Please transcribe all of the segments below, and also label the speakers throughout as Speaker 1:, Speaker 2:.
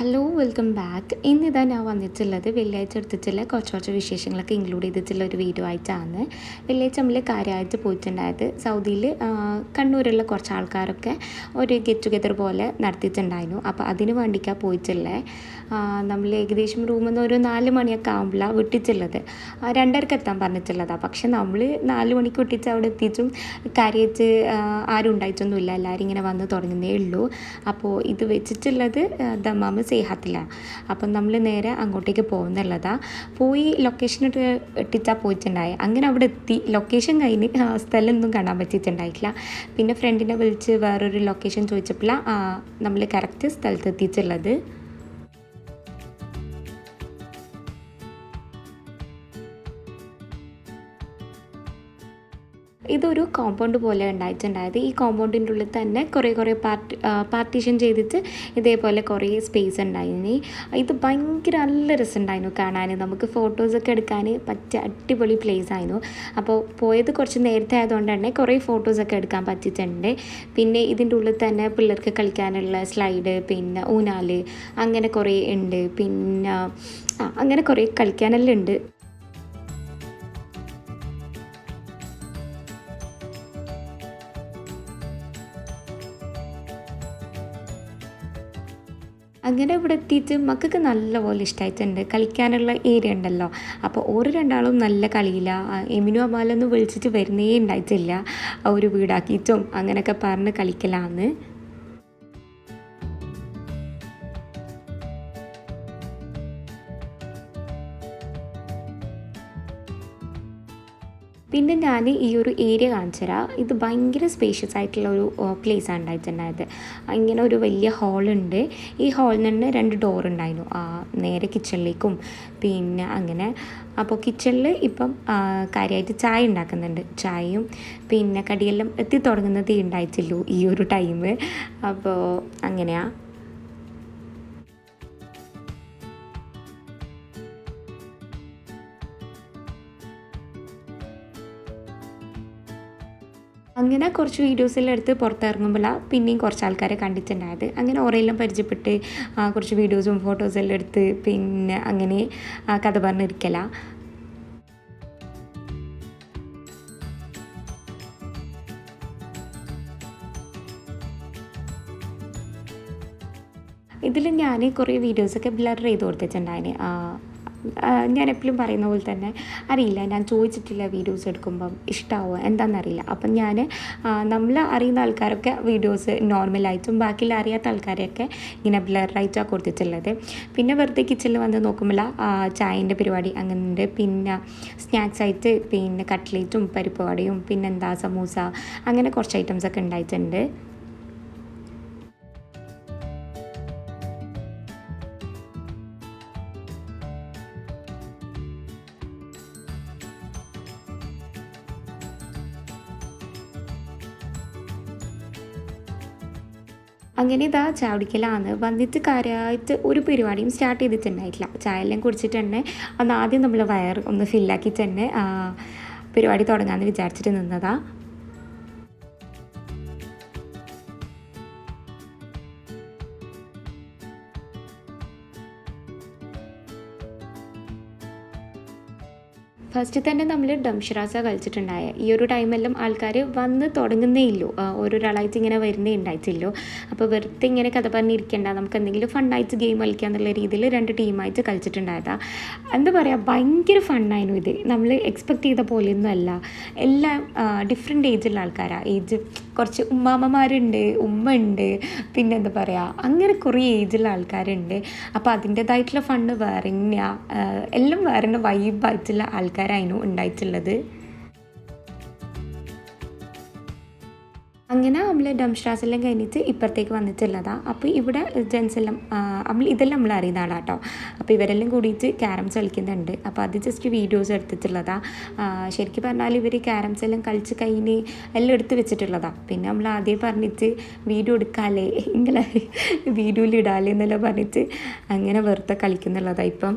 Speaker 1: Hello welcome back ഇന്നിതാ ഞാൻ വന്നിട്ടുള്ളത് വെള്ളിയാഴ്ച എടുത്തിട്ടുള്ള കുറച്ച് കുറച്ച് വിശേഷങ്ങളൊക്കെ ഇൻക്ലൂഡ് ചെയ്തിട്ടുള്ള ഒരു വീഡിയോ ആയിട്ടാണ്. വെള്ളിയാഴ്ച നമ്മൾ കാര്യമായിട്ട് പോയിട്ടുണ്ടായത്. സൗദിയിൽ കണ്ണൂരുള്ള കുറച്ച് ആൾക്കാരൊക്കെ ഒരു ഗെറ്റ് ടുഗെദർ പോലെ നടത്തിയിട്ടുണ്ടായിരുന്നു. അപ്പോൾ അതിന് വേണ്ടിയിട്ടാണ് പോയിട്ടുള്ളത് നമ്മൾ ഏകദേശം റൂമിൽ നിന്ന് ഒരു നാല് മണിയൊക്കെ ആകുമ്പോഴാണ് വിട്ടിച്ചുള്ളത് രണ്ടരക്ക് എത്താൻ പറഞ്ഞിട്ടുള്ളതാണ് പക്ഷെ നമ്മൾ നാല് മണിക്ക് വിട്ടിച്ച് അവിടെ എത്തിച്ചും കാര്യമായിട്ട് ആരും ഉണ്ടായിട്ടൊന്നുമില്ല. എല്ലാവരും ഇങ്ങനെ വന്ന് തുടങ്ങുന്നേ ഉള്ളൂ. അപ്പോൾ ഇത് വെച്ചിട്ടുള്ളത് ആ, ദമ്മാമ് സേഹത്തിലാണ് അപ്പം നമ്മൾ നേരെ അങ്ങോട്ടേക്ക് പോകുന്നുള്ളതാ. പോയി ലൊക്കേഷൻ ഇട്ട് ഇട്ടിച്ചാൽ പോയിട്ടുണ്ടായി. അങ്ങനെ അവിടെ എത്തി. ലൊക്കേഷൻ കഴിഞ്ഞ് സ്ഥലമൊന്നും കാണാൻ പറ്റിയിട്ടുണ്ടായിട്ടില്ല. പിന്നെ ഫ്രണ്ടിനെ വിളിച്ച് വേറൊരു ലൊക്കേഷൻ ചോദിച്ചപ്പോഴാണ് നമ്മൾ കറക്റ്റ് സ്ഥലത്ത് എത്തിയിട്ടുള്ളത് ഇതൊരു കോമ്പൗണ്ട് പോലെ ഉണ്ടായിട്ടുണ്ടായത് ഈ കോമ്പൗണ്ടിന്റെ ഉള്ളിൽ തന്നെ കുറേ കുറേ പാർട്ടി പാർട്ടീഷൻ ചെയ്തിട്ട് ഇതേപോലെ കുറേ സ്പേസ് ഉണ്ടായിരുന്നു. ഇത് ഭയങ്കര നല്ല രസമുണ്ടായിരുന്നു കാണാൻ. നമുക്ക് ഫോട്ടോസൊക്കെ എടുക്കാൻ പറ്റിയ അടിപൊളി പ്ലേസ് ആയിരുന്നു. അപ്പോൾ പോയത് കുറച്ച് നേരത്തെ ആയതുകൊണ്ട് തന്നെ കുറേ ഫോട്ടോസൊക്കെ എടുക്കാൻ പറ്റിയിട്ടുണ്ട്. പിന്നെ ഇതിന്റെ ഉള്ളിൽ തന്നെ പിള്ളേർക്ക് കളിക്കാനുള്ള സ്ലൈഡ് പിന്നെ ഊനാല് അങ്ങനെ കുറേ ഉണ്ട്. പിന്നെ അങ്ങനെ കുറേ കളിക്കാനെല്ലാം ഉണ്ട്. അങ്ങനെ ഇവിടെ എത്തിയിട്ട് മക്കൾക്ക് നല്ലപോലെ ഇഷ്ടമായിട്ടുണ്ട് കളിക്കാനുള്ള ഏരിയ ഉണ്ടല്ലോ. അപ്പോൾ ഓരോ രണ്ടാളും നല്ല കളിയില്ല എമിനു അമാലൊന്നും വിളിച്ചിട്ട് വരുന്നേ ഉണ്ടായിട്ടില്ല. ഒരു വീടാക്കിയിട്ടും അങ്ങനെയൊക്കെ പറഞ്ഞ് കളിക്കലാന്ന്. പിന്നെ ഞാൻ ഈ ഒരു ഏരിയ കാണിച്ചു തരാം ഇത് ഭയങ്കര സ്പേഷ്യസ് ആയിട്ടുള്ള ഒരു പ്ലേസ് ആണ് ഉണ്ടായിട്ടുണ്ടായത്. ഇങ്ങനെ ഒരു വലിയ ഹാളുണ്ട് ഈ ഹാളിൽ നിന്ന് രണ്ട് ഡോർ ഉണ്ടായിരുന്നു. ആ, നേരെ കിച്ചണിലേക്കും പിന്നെ അങ്ങനെ. അപ്പോൾ കിച്ചണിൽ ഇപ്പം കാര്യമായിട്ട് ചായ ഉണ്ടാക്കുന്നുണ്ട്. ചായയും പിന്നെ കടിയെല്ലാം എത്തി തുടങ്ങുന്നത് ഉണ്ടായിട്ടില്ലൂ ഈ ഒരു ടൈം അപ്പോൾ അങ്ങനെയാണ് അങ്ങനെ കുറച്ച് വീഡിയോസെല്ലാം എടുത്ത് പുറത്തിറങ്ങുമ്പോഴാണ് പിന്നെയും കുറച്ച് ആൾക്കാരെ കണ്ടിട്ടുണ്ടായത്. അങ്ങനെ ഓരെല്ലാം പരിചയപ്പെട്ട് കുറച്ച് വീഡിയോസും ഫോട്ടോസെല്ലാം എടുത്ത് പിന്നെ അങ്ങനെ കഥ പറഞ്ഞിരിക്കലാണ് ഇതിൽ ഞാൻ കുറേ വീഡിയോസൊക്കെ ബ്ലർ ചെയ്ത് കൊടുത്തിട്ടുണ്ടായിന്. ഞാൻ എപ്പോഴും പറയുന്ന പോലെ തന്നെ അറിയില്ല ഞാൻ ചോദിച്ചിട്ടില്ല വീഡിയോസ് എടുക്കുമ്പം ഇഷ്ടമാവുക എന്താണെന്നറിയില്ല അപ്പം ഞാൻ നമ്മൾ അറിയുന്ന ആൾക്കാരൊക്കെ വീഡിയോസ് നോർമലായിട്ടും ബാക്കിയുള്ള അറിയാത്ത ആൾക്കാരെയൊക്കെ ഇങ്ങനെ ബ്ലറായിട്ടാണ് കൊടുത്തിട്ടുള്ളത്. പിന്നെ വെറുതെ കിച്ചണിൽ വന്ന് നോക്കുമ്പോൾ ചായന്റെ പരിപാടി അങ്ങനെ ഉണ്ട് പിന്നെ സ്നാക്സ് ആയിട്ട് പിന്നെ കട്ട്ലേറ്റും പരിപ്പ് വടയും പിന്നെന്താ സമൂസ അങ്ങനെ കുറച്ച് ഐറ്റംസ് ഒക്കെ ഉണ്ടായിട്ടുണ്ട്. അങ്ങനെ ഇതാ ചാവടിക്കലാണ്. വന്നിട്ട് കാര്യമായിട്ട് ഒരു പരിപാടിയും സ്റ്റാർട്ട് ചെയ്തിട്ടുണ്ടായിട്ടില്ല. ചായ എല്ലാം കുടിച്ചിട്ട് തന്നെ അന്ന് ആദ്യം നമ്മൾ വയർ ഒന്ന് ഫില്ലാക്കി തന്നെ പരിപാടി തുടങ്ങാമെന്ന് വിചാരിച്ചിട്ട് നിന്നതാ. ഫസ്റ്റ് തന്നെ നമ്മൾ ഡംഷിറാസ കളിച്ചിട്ടുണ്ടായ. ഈ ഒരു ടൈമെല്ലാം ആൾക്കാർ വന്ന് തുടങ്ങുന്നേ ഇല്ലൂ. ഓരോരാളായിട്ട് ഇങ്ങനെ വരുന്നേ ഉണ്ടായിട്ടില്ലോ അപ്പോൾ വെറുതെ ഇങ്ങനെ കഥ പറഞ്ഞിരിക്കേണ്ട. നമുക്ക് എന്തെങ്കിലും ഫണ്ണായിട്ട് ഗെയിം കളിക്കുക എന്നുള്ള രീതിയിൽ രണ്ട് ടീമായിട്ട് കളിച്ചിട്ടുണ്ടായതാ. എന്താ പറയുക ഭയങ്കര ഫണ്ണായിരുന്നു ഇത്. നമ്മൾ എക്സ്പെക്ട് ചെയ്ത പോലെയൊന്നും അല്ല. എല്ലാം ഡിഫറെന്റ് ഏജുള്ള ആൾക്കാരാണ് ഏജ് കുറച്ച് ഉമ്മാമ്മമാരുണ്ട് ഉമ്മ ഉണ്ട് പിന്നെ എന്താ പറയുക അങ്ങനെ കുറേ ഏജുള്ള ആൾക്കാരുണ്ട്. അപ്പോൾ അതിന്റേതായിട്ടുള്ള ഫണ്ട് വേറെ എല്ലാം വേറെ വൈബായിട്ടുള്ള വൈബായിട്ടുള്ള ആൾക്കാരായിരുന്നു ഉണ്ടായിട്ടുള്ളത്. അങ്ങനെ നമ്മൾ എല്ലാം കഴിഞ്ഞിട്ട് ഇപ്പുറത്തേക്ക് വന്നിട്ടുള്ളതാ. അപ്പോൾ ഇവിടെ ജെൻസ് എല്ലാം നമ്മൾ ഇതെല്ലാം നമ്മൾ അറിയുന്ന ആളാട്ടോ. അപ്പോൾ ഇവരെല്ലാം കൂടിയിട്ട് ക്യാരംസ് കളിക്കുന്നുണ്ട്. അപ്പോൾ അത് ജസ്റ്റ് വീഡിയോസ് എടുത്തിട്ടുള്ളതാ. ശരിക്കും പറഞ്ഞാൽ ഇവർ ക്യാരംസ് എല്ലാം കളിച്ച് കഴിഞ്ഞ് എല്ലാം എടുത്ത് വെച്ചിട്ടുള്ളതാ. പിന്നെ നമ്മൾ ആദ്യം പറഞ്ഞിട്ട് വീഡിയോ എടുക്കാല്ലേ ഇങ്ങനെ വീഡിയോയിൽ ഇടാലേ എന്നെല്ലാം പറഞ്ഞിട്ട് അങ്ങനെ വെറുതെ കളിക്കുന്നുള്ളതാണ് ഇപ്പം.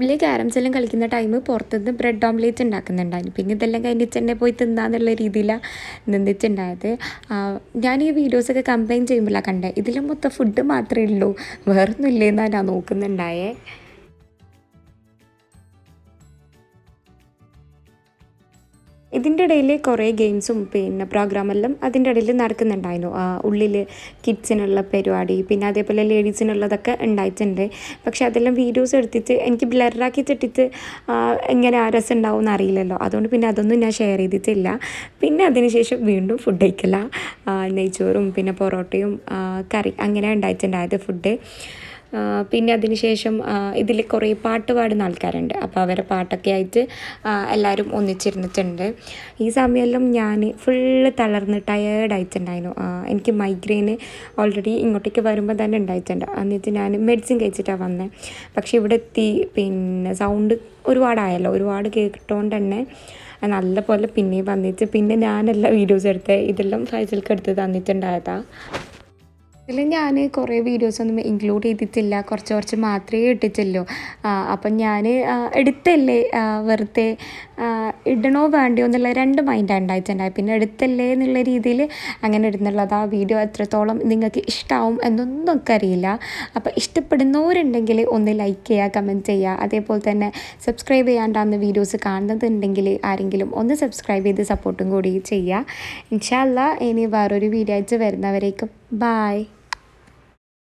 Speaker 1: വലിയ ക്യാരംസ് കളിക്കുന്ന ടൈം പുറത്തുനിന്ന് ബ്രെഡ് ഓംലേറ്റ് ഉണ്ടാക്കുന്നുണ്ടായിരുന്നു പിന്നെ ഇതെല്ലാം കഴിഞ്ഞിട്ട് തന്നെ പോയി തിന്നാന്നുള്ള രീതിയിലാണ് നിന്നിട്ടുണ്ടായത് ഞാൻ ഈ വീഡിയോസൊക്കെ കമ്പൈൻ ചെയ്യുമ്പോഴാണ് കണ്ടത് ഇതിലും മൊത്തം ഫുഡ് മാത്രമേ ഉള്ളൂ. വേറൊന്നും ഇല്ലേന്നാണ് ഞാൻ നോക്കുന്നുണ്ടായേ. ഇതിന്റെ ഇടയിൽ കുറേ ഗെയിംസും പിന്നെ പ്രോഗ്രാമെല്ലാം അതിന്റെ ഇടയിൽ നടക്കുന്നുണ്ടായിരുന്നു. ഉള്ളിൽ കിഡ്സിനുള്ള പരിപാടി പിന്നെ അതേപോലെ ലേഡീസിനുള്ളതൊക്കെ ഉണ്ടായിട്ടുണ്ട്. പക്ഷെ അതെല്ലാം വീഡിയോസ് എടുത്തിട്ട് എനിക്ക് ബ്ലറാക്കി ഇട്ടിട്ട് എങ്ങനെ ആ രസം ഉണ്ടാവും എന്ന് അറിയില്ലല്ലോ അതുകൊണ്ട് പിന്നെ അതൊന്നും ഞാൻ ഷെയർ ചെയ്തിട്ടില്ല. പിന്നെ അതിനുശേഷം വീണ്ടും ഫുഡ് കഴിക്കില്ല നെയ്ച്ചോറും പിന്നെ പൊറോട്ടയും കറി അങ്ങനെ ഉണ്ടായിട്ടുണ്ടായത് ഫുഡ് പിന്നെ അതിനുശേഷം ഇതിൽ കുറേ പാട്ട് പാടുന്ന ആൾക്കാരുണ്ട്. അപ്പോൾ അവരെ പാട്ടൊക്കെ ആയിട്ട് എല്ലാവരും ഒന്നിച്ചിരുന്നിട്ടുണ്ട്. ഈ സമയമെല്ലാം ഞാൻ ഫുള്ള് തളർന്ന് ടയേർഡായിട്ടുണ്ടായിരുന്നു എനിക്ക് മൈഗ്രെയിന് ഓൾറെഡി ഇങ്ങോട്ടേക്ക് വരുമ്പോൾ തന്നെ ഉണ്ടായിട്ടുണ്ട്. എന്നിട്ട് ഞാൻ മെഡിസിൻ കഴിച്ചിട്ടാണ് വന്നത് പക്ഷേ ഇവിടെ എത്തി പിന്നെ സൗണ്ട് ഒരുപാടായല്ലോ. ഒരുപാട് കേട്ടോണ്ട് തന്നെ നല്ല പോലെ പിന്നെയും വന്നിട്ട് പിന്നെ ഞാനല്ല വീഡിയോസ് എടുത്ത് ഇതെല്ലാം ഫൈസൽക്ക് എടുത്ത് തന്നിട്ടുണ്ടായതാണ് ഇതിൽ ഞാൻ കുറേ വീഡിയോസ് ഒന്നും ഇൻക്ലൂഡ് ചെയ്തിട്ടില്ല. കുറച്ച് കുറച്ച് മാത്രമേ ഇട്ടിട്ടുള്ളൂ. അപ്പം ഞാൻ എടുത്തല്ലേ? വെറുതെ ഇടണോ വേണ്ടയോ എന്നുള്ള രണ്ട് മൈൻഡാണ് ഉണ്ടായിട്ടുണ്ടായി പിന്നെ എടുത്തല്ലേ എന്നുള്ള രീതിയിൽ അങ്ങനെ ഇടുന്നുള്ളത്. ആ വീഡിയോ എത്രത്തോളം നിങ്ങൾക്ക് ഇഷ്ടമാവും എന്നൊന്നും ഒക്കെ അറിയില്ല. അപ്പോൾ ഇഷ്ടപ്പെടുന്നവരുണ്ടെങ്കിൽ ഒന്ന് ലൈക്ക് ചെയ്യുക കമന്റ് ചെയ്യുക. അതേപോലെ തന്നെ സബ്സ്ക്രൈബ് ചെയ്യാണ്ടാന്ന് വീഡിയോസ് കാണുന്നതുണ്ടെങ്കിൽ ആരെങ്കിലും ഒന്ന് സബ്സ്ക്രൈബ് ചെയ്ത് സപ്പോർട്ടും കൂടി ചെയ്യുക. ഇൻഷാല്ല ഇനി വേറൊരു വീഡിയോ ആയിട്ട് വരുന്നവരേക്കും Bye.